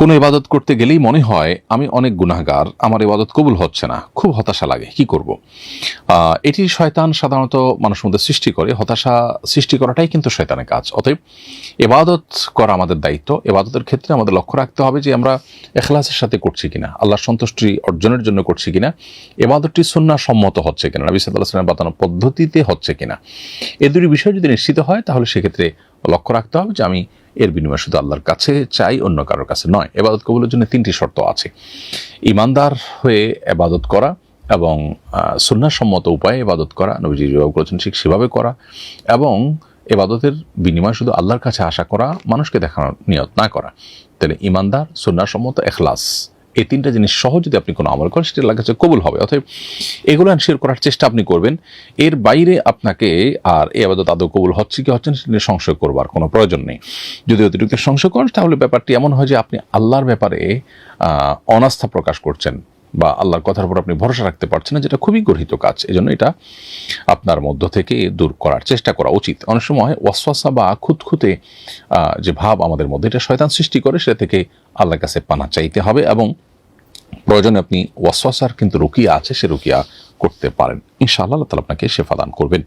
কোনো ইবাদত করতে গেলেই মনে হয় আমি অনেক গুনাহগার, আমার ইবাদত কবুল হচ্ছে না, খুব হতাশা লাগে, কি করব? এটি শয়তান সাধারণত মানুষের মধ্যে সৃষ্টি করে, হতাশা সৃষ্টি করাটাই কিন্তু শয়তানের কাজ। অতএব এবাদত করা আমাদের দায়িত্ব এবাদতের ক্ষেত্রে আমাদের লক্ষ্য রাখতে হবে যে আমরা এখলাসের সাথে করছি কিনা, আল্লাহর সন্তুষ্টি অর্জনের জন্য করছি কিনা এবাদতটি সুন্না সম্মত হচ্ছে কিনা, নবী সাল্লাহ সাল্লামের বাতানো পদ্ধতিতে হচ্ছে কিনা। এ দুটি বিষয় যদি নিশ্চিত হয়, তাহলে সেক্ষেত্রে লক্ষ্য রাখতে হবে যে আমি এর বিনিময়ে শুধু আল্লাহর কাছে চাই, অন্য কারোর কাছে নয়। এবাদত কবুলের জন্য তিনটি শর্ত আছে। ইমানদার হয়ে এবাদত করা এবং সুন্নাসম্মত উপায়ে এবাদত করা, নবীজি যেভাবে করেছেন ঠিক সেভাবে করা এবং এবাদতের বিনিময় শুধু আল্লাহর কাছে আশা করা, মানুষকে দেখানোর নিয়ত না করা। তাহলে ইমানদার সুন্নাসম্মত এখলাস। এই তিনটা জিনিস সহ যদি আপনি কোনো আমল করেন, সেটা আল্লাহর কাছে কবুল হবে। অতএব এগুলো শেয়ার করার চেষ্টা আপনি করবেন। এর বাইরে আপনাকে আর এই আবাদত আদৌ কবুল হচ্ছে কি হচ্ছে না, সেটা সংশয় করবার কোনো প্রয়োজন নেই। যদি অতিরিক্ত সংশয় করেন, তাহলে ব্যাপারটি এমন হয় যে আপনি আল্লাহর ব্যাপারে অনাস্থা প্রকাশ করছেন বা আল্লাহর কথার উপর আপনি ভরসা রাখতে পারছেন না, যেটা খুবই গর্হিত কাজ। এজন্য এটা আপনার মধ্য থেকে দূর করার চেষ্টা করা উচিত। অনেক সময় ওয়াসওয়াসা বা খুঁতখুঁতে যে ভাব আমাদের মধ্যে, এটা শয়তান সৃষ্টি করে, সেটা থেকে আল্লাহর কাছে পানা চাইতে হবে এবং প্রয়োজনে আপনি ওয়াসওয়াসার কিন্তু রুকিয়া আছে, সে রুকিয়া করতে পারেন। ইনশাআল্লাহ আল্লাহ তাআলা আপনাকে শেফা দান করবেন।